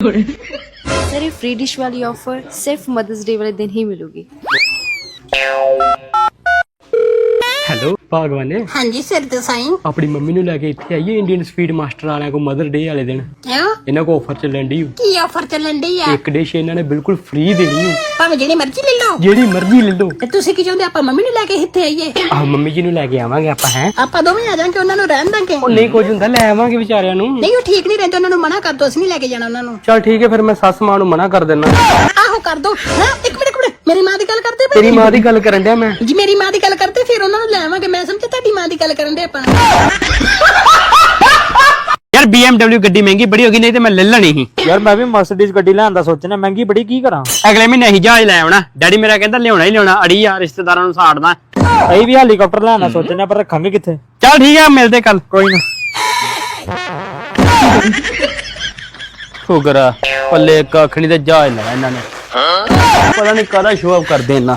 Sir ਇਹ free dish ਵਾਲੀ offer ਸਿਰਫ ਮਦਰਸ ਡੇ ਵਾਲੇ ਦਿਨ ਹੀ ਮਿਲੂਗੀ। ਭਗਵਾਨੇ ਹਾਂਜੀ ਸਿਰ ਤੇ ਸਾਈਂ। ਆਪਣੀ ਮੰਮੀ ਨੂੰ ਲੈ ਕੇ ਇੱਥੇ ਆਈਏ ਇੰਡੀਅਨ ਸਪੀਡ ਮਾਸਟਰ ਵਾਲਿਆਂ ਕੋ ਮਦਰ ਡੇ ਵਾਲੇ ਦਿਨ। ਕਿਉਂ? ਇਹਨਾਂ ਕੋ ਆਫਰ ਚੱਲਣ ਦੀ ਕੀ ਆਫਰ ਚੱਲਣ ਡਈ ਆ? ਇੱਕ ਡਿਸ਼ ਇਹਨਾਂ ਨੇ ਬਿਲਕੁਲ ਫ੍ਰੀ ਦੇਣੀ ਓ। ਭਾਵੇਂ ਜਿਹੜੀ ਮਰਜ਼ੀ ਲੈ ਲਓ। ਜਿਹੜੀ ਮਰਜ਼ੀ ਲੈ ਲਓ। ਤੇ ਤੁਸੀਂ ਕੀ ਚਾਹੁੰਦੇ? ਆਪਾਂ ਮੰਮੀ ਨੂੰ ਲੈ ਕੇ ਇੱਥੇ ਆਈਏ। ਆਹ ਮੰਮੀ ਜੀ ਨੂੰ ਲੈ ਕੇ ਆਵਾਂਗੇ ਆਪਾਂ ਹੈ। ਆਪਾਂ ਦੋਵੇਂ ਆ ਜਾਾਂਗੇ ਉਹਨਾਂ ਨੂੰ ਰਹਿਣ ਦਾਂਗੇ। ਉਹ ਨਹੀਂ ਕੁਝ ਹੁੰਦਾ ਲੈ ਆਵਾਂਗੇ ਵਿਚਾਰਿਆਂ ਨੂੰ। ਨਹੀਂ ਉਹ ਠੀਕ ਨਹੀਂ ਰਹਿੰਦੇ ਉਹਨਾਂ ਨੂੰ ਮਨਾ ਕਰ ਦੋ ਅਸੀਂ ਨਹੀਂ ਲੈ ਕੇ ਜਾਣਾ ਉਹਨਾਂ ਨੂੰ। ਚਲ ਠੀਕ ਹੈ ਫਿਰ ਮੈਂ ਸੱਸ ਮਾਂ ਨੂੰ ਮਨਾ ਕਰ ਦਿੰਦਾ ਆਹੋ ਕਰ ਦੋ। ਹਾਂ ਇੱਕ ਮਿੰਟ ਇੱਕ ਮਿੰਟ। ਮੇਰੀ ਮਾਂ ਦੀ ਗੱਲ ਕਰਦੇ ਪਏ ਤੇਰੀ ਮਾਂ ਦੀ ਗੱਲ ਕਰਨ ਡਿਆ ਮੈਂ। ਜੀ ਮੇਰੀ ਮਾਂ ਦੀ ਗੱਲ ਕਰਦੇ ਫਿਰ ਉਹਨਾਂ ਨੂੰ ਮੈਂ ਸਮਝਿਆ ਤੁਹਾਡੀ ਮਾਂ ਦੀ ਗੱਲ ਕਰਨ ਦੇ ਆਪਾਂ। ਯਾਰ BMW ਗੱਡੀ ਮਹਿੰਗੀ ਬੜੀ ਹੋ ਗਈ ਨਹੀਂ ਤੇ ਮੈਂ ਲੈ ਲੈਣੀ ਸੀ। ਯਾਰ ਮੈਂ ਵੀ ਮਰਸੀਡੀਜ਼ ਗੱਡੀ ਲੈਣ ਦਾ ਸੋਚਣਾ ਮਹਿੰਗੀ ਬੜੀ ਕੀ ਕਰਾਂ? ਅਗਲੇ ਮਹੀਨੇ ਅਸੀਂ ਜਹਾਜ਼ ਲੈ ਆਉਣਾ। ਡੈਡੀ ਮੇਰਾ ਕਹਿੰਦਾ ਲਿਆਉਣਾ ਹੀ ਲਿਆਉਣਾ ਅੜੀ ਆ ਰਿਸ਼ਤੇਦਾਰਾਂ ਨੂੰ ਸਾੜਨਾ। ਅਸੀਂ ਵੀ ਹੈਲੀਕਾਪਟਰ ਲੈਣ ਦਾ ਸੋਚਣਾ ਪਰ ਰੱਖਾਂਗੇ ਕਿੱਥੇ? ਚਲ ਠੀਕ ਹੈ ਮਿਲਦੇ ਕੱਲ ਕੋਈ ਨਾ। ਸ਼ੁਕਰ ਪੱਲੇ ਕੱਖ ਨਹੀਂ ਤੇ ਜਹਾਜ਼ ਲੈਣਾ ਇਹਨਾਂ ਨੇ। ਪਤਾ ਨਹੀਂ ਕਾਹਦਾ ਸ਼ੋਅ ਆਫ ਕਰਦੇ ਇਹਨਾਂ।